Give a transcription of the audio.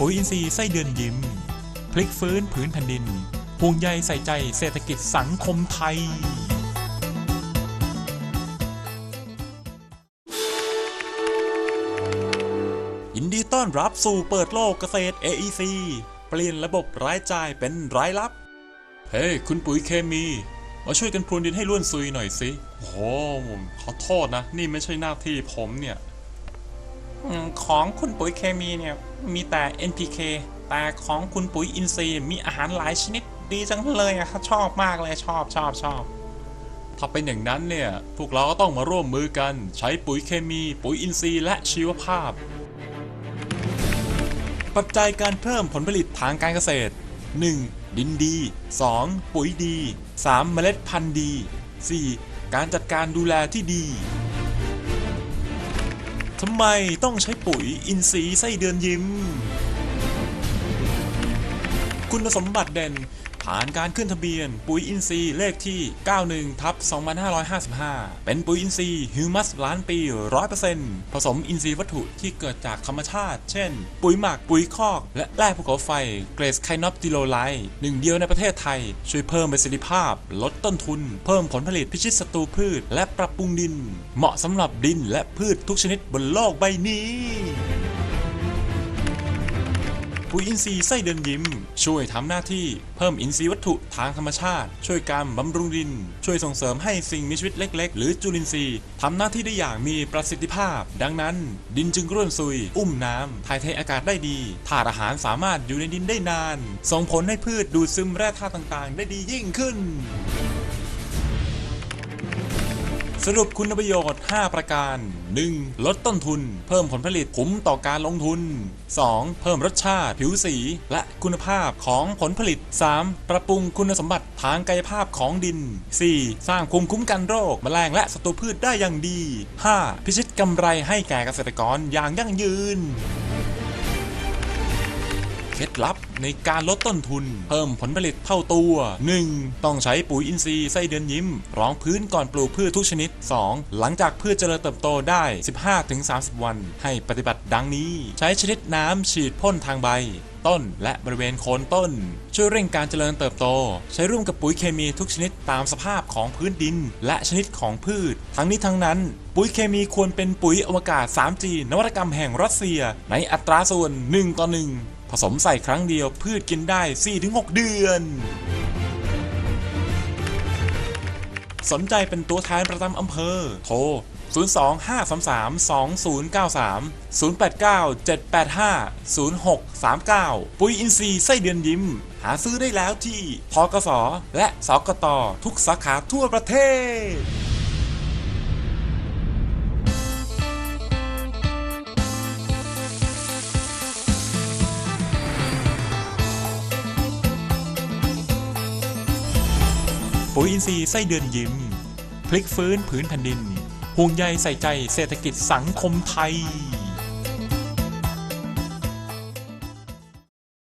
ปุ๋ยอินทรีย์ไส้เดือนยิ้ม พลิกฟื้นผืนแผ่นดินห่วงใยใส่ใจเศรษฐกิจสังคมไทย ยินดีต้อนรับสู่เปิดโลกเกษตร AEC เปลี่ยนระบบรายจ่ายเป็นรายรับ เฮ้คุณปุ๋ยเคมี มาช่วยกันพรวนดินให้ล้วนซุยหน่อยสิ โอ้โหผมขอโทษนะ นี่ไม่ใช่หน้าที่ผมเนี่ย อมของคุณปุ๋ยเคมีเนี่ยมีแต่ NPK แต่ของคุณปุ๋ยอินทรีย์มีอาหารหลายชนิดดีจังเลยอะครับชอบมากเลยชอบชอบชอบถ้าเป็นอย่างนั้นเนี่ยพวกเราก็ต้องมาร่วมมือกัน ใช้ปุ๋ยเคมี ปุ๋ยอินทรีย์และชีวภาพ ปัจจัยการเพิ่มผลผลิตทางการเกษตร 1. ดินดี 2. ปุ๋ยดี 3. เมล็ดพันธุ์ดี 4. การจัดการดูแลที่ดี ทำไมต้องใช้ปุ๋ยอินทรีย์ไส้เดือนยิ้ม คุณสมบัติเด่น ผ่านการขึ้นทะเบียน ปุ๋ยอินทรีย์เลขที่ 91ทับ2555 เป็นปุ๋ยอินทรีย์ฮิวมัสล้านปี 100%ผสมอินทรีย์วัตถุที่เกิดจากธรรมชาติ เช่น ปุ๋ยหมัก ปุ๋ยคอก และแร่ภูเขาไฟ เกรสไคโนปติโลไลท์หนึ่งเดียวในประเทศไทย ช่วยเพิ่มประสิทธิภาพ ลดต้นทุน เพิ่มผลผลิตพิชิตศัตรูพืช และปรับปรุงดิน เหมาะสำหรับดินและพืชทุกชนิดบนโลกใบนี้ ปุ๋ยอินทรีย์ไส้เดือนยิ้ม ช่วยทำหน้าที่เพิ่มอินทรีย์วัตถุทางธรรมชาติ ช่วยการบำรุงดิน ช่วยส่งเสริมให้สิ่งมีชีวิตเล็ก ๆ หรือจุลินทรีย์ทำหน้าที่ได้อย่างมีประสิทธิภาพ ดังนั้น ดินจึงร่วนซุย อุ้มน้ำถ่ายเทอากาศได้ดีธาตุอาหารสามารถอยู่ในดินได้นาน ส่งผลให้พืชดูดซึมแร่ธาตุต่างๆ ได้ดียิ่งขึ้น สรุปคุณประโยชน์ 5 ประการ 1. ลดต้นทุน เพิ่มผลผลิตคุ้มต่อการลงทุน 2. เพิ่มรสชาติ ผิวสี และคุณภาพของผลผลิต 3. ปรับปรุงคุณสมบัติทางกายภาพของดิน 4. สร้างภูมิคุ้มกันโรคแมลงและศัตรูพืชได้อย่างดี 5. พิชิตกำไรให้แก่เกษตรกรอย่างยั่งยืน เคล็ดลับในการลดต้นทุน เพิ่มผลผลิตเท่าตัว 1. ต้องใช้ปุ๋ยอินทรีย์ไส้เดือนยิ้ม รองพื้นก่อนปลูกพืชทุกชนิด 2. หลังจากพืชเจริญเติบโตได้ 15-30 วัน ให้ปฏิบัติดังนี้ ใช้ชนิดน้ำฉีดพ่นทางใบต้นและบริเวณโคนต้น ช่วยเร่งการเจริญเติบโต ใช้ร่วมกับปุ๋ยเคมีทุกชนิดตามสภาพของพื้นดิน และชนิดของพืช ทั้งนี้ทั้งนั้น ปุ๋ยเคมีควรเป็นปุ๋ยอวกาศ 3G นวัตกรรมแห่งรัสเซีย ในอัตราส่วน 1 ต่อ 1 ผสมใส่ครั้งเดียวพืชกินได้ 4-6 เดือน สนใจเป็นตัวแทนประจำอำเภอ โทร 025332093 089-785-0639 ปุ๋ยอินทรีย์ไส้เดือนยิ้ม หาซื้อได้แล้วที่ทกสและสกตทุกสาขาทั่วประเทศ ปุ๋ยอินทรีย์ไส้เดือนยิ้ม พลิกฟื้นผืนแผ่นดิน ห่วงใยใส่ใจเศรษฐกิจสังคมไทย